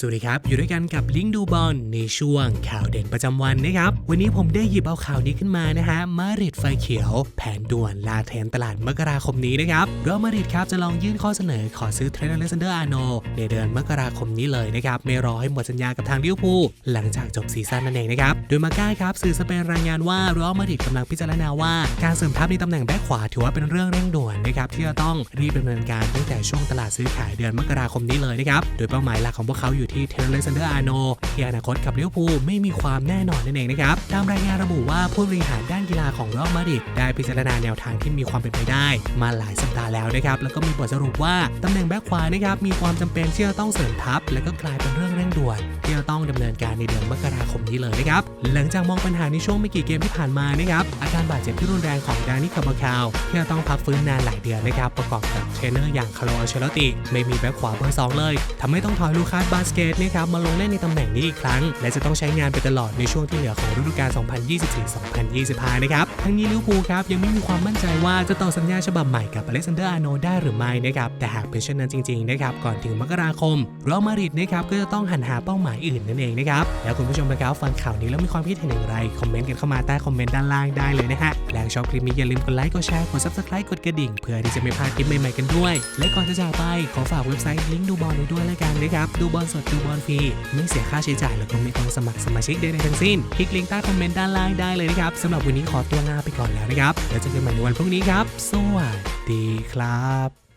สวัสดีครับ อยู่ด้วยกันกับลิงดูบอลในช่วงข่าวเด่นประจำวันนะครับ วันนี้ผมได้หยิบเอาข่าวนี้ขึ้นมานะฮะมาริดไฟเขียว แผนด่วนลาแทนตลาดมกราคมนี้นะครับเรอมาริดครับจะลองยื่นข้อเสนอขอซื้อเทรนต์เล็กซานเดอร์อาร์โนในเดือนมกราคมนี้เลยนะครับไม่รอให้หมดสัญญากับทางลิเวอร์พูลหลังจากจบซีซั่นนั่นเองนะครับโดยมาก้าครับสื่อสเปนรายงานว่าเรอมาริดกำลังพิจารณาว่า การเสริมทัพในตำแหน่งแบ็คขวาถือว่าเป็นเรื่องเร่งด่วนนะครับที่จะต้องรีบดำเนินการตั้งแต่ช่วงตลาดซื้อขายเดือนมกราคมนี้เลยนะครับโดยเป้าหมายหลักของพวกเขาอยู่ที่เทเลสันเดอร์อาร์โนที่อนาคตกับลิเวอร์พูลไม่มีความแน่นอนนั่นเองนะครับ ตามรายงานระบุว่าผู้บริหารด้านกีฬาของรอมาดริดได้พิจารณาแนวทางที่มีความเป็นไปได้ มาหลายสัปดาห์แล้วนะครับ แล้วก็มีบทสรุปว่าตำแหน่งแบ็คขวานะครับมีความจำเป็นที่จะต้องเสริมทัพ และก็กลายเป็นเรื่องเร่งด่วนที่จะต้องดำเนินการในเดือนมกราคม นี้เลยนะครับ หลังจากมองปัญหาในช่วงไม่กี่เกมที่ผ่านมานะครับ อาการบาดเจ็บที่รุนแรงของดานิคาบาคาวที่จะต้องพักฟื้นนานหลายเดือนนะครับ ประกอบกับเทรนเนอร์อย่างคาร์โลอัลเชลติไม่มีแบ็คขวาเบอร์สองเลยทำให้ต้องถอยลูคัสบาสเกตนะครับมาลงเล่นในตำแหน่งนี้อีกครั้ง และจะต้องใช้งานไปตลอดในช่วงที่เหลือของฤดูกาล 2024-2025 นะครับ ทั้งนี้ลิเวอร์พูลครับยังไม่มีความมั่นใจว่าจะต่อสัญญาฉบับใหม่กับอเล็กซานเดอร์อาร์โนได้หรือไม่นะครับ แต่หากเป็นเช่นนั้นจริงๆนะครับ ก่อนถึงมกราคม เรอัลมาดริดนะครับก็จะต้องหันหาเป้าหมายอื่นนั่นเองนะครับ แล้วคุณผู้ชมนะครับฟังข่าวนี้แล้วมีความคิดเห็นอย่างไร คอมเมนต์กันเข้ามาใต้คอมเมนต์ด้านล่างได้เลยนะฮะและชอบคลิปนี้อย่าลืมกดไลค์ กดแชร์ กด subscribe กดกระดิ่ง เพื่อที่จะไม่พลาดคลิปใหม่ๆกันด้วย และก่อนจะจากไป ขอฝากเว็บไซต์ลิงก์ดูบอลไว้ด้วยแล้วกันนะครับ ดูบอลสดดูบอลฟรี ไม่เสียค่าใช้จ่ายแล้วก็ไม่ต้องสมัครสมาชิกใดๆทั้งสิ้น คลิกลิงก์ใต้คอมเมนต์ด้านล่างได้เลยนะครับสำหรับวันนี้ขอตัวลาไปก่อนแล้วนะครับ แล้วเจอกันใหม่ในวันพรุ่งนี้ครับ สวัสดีครับ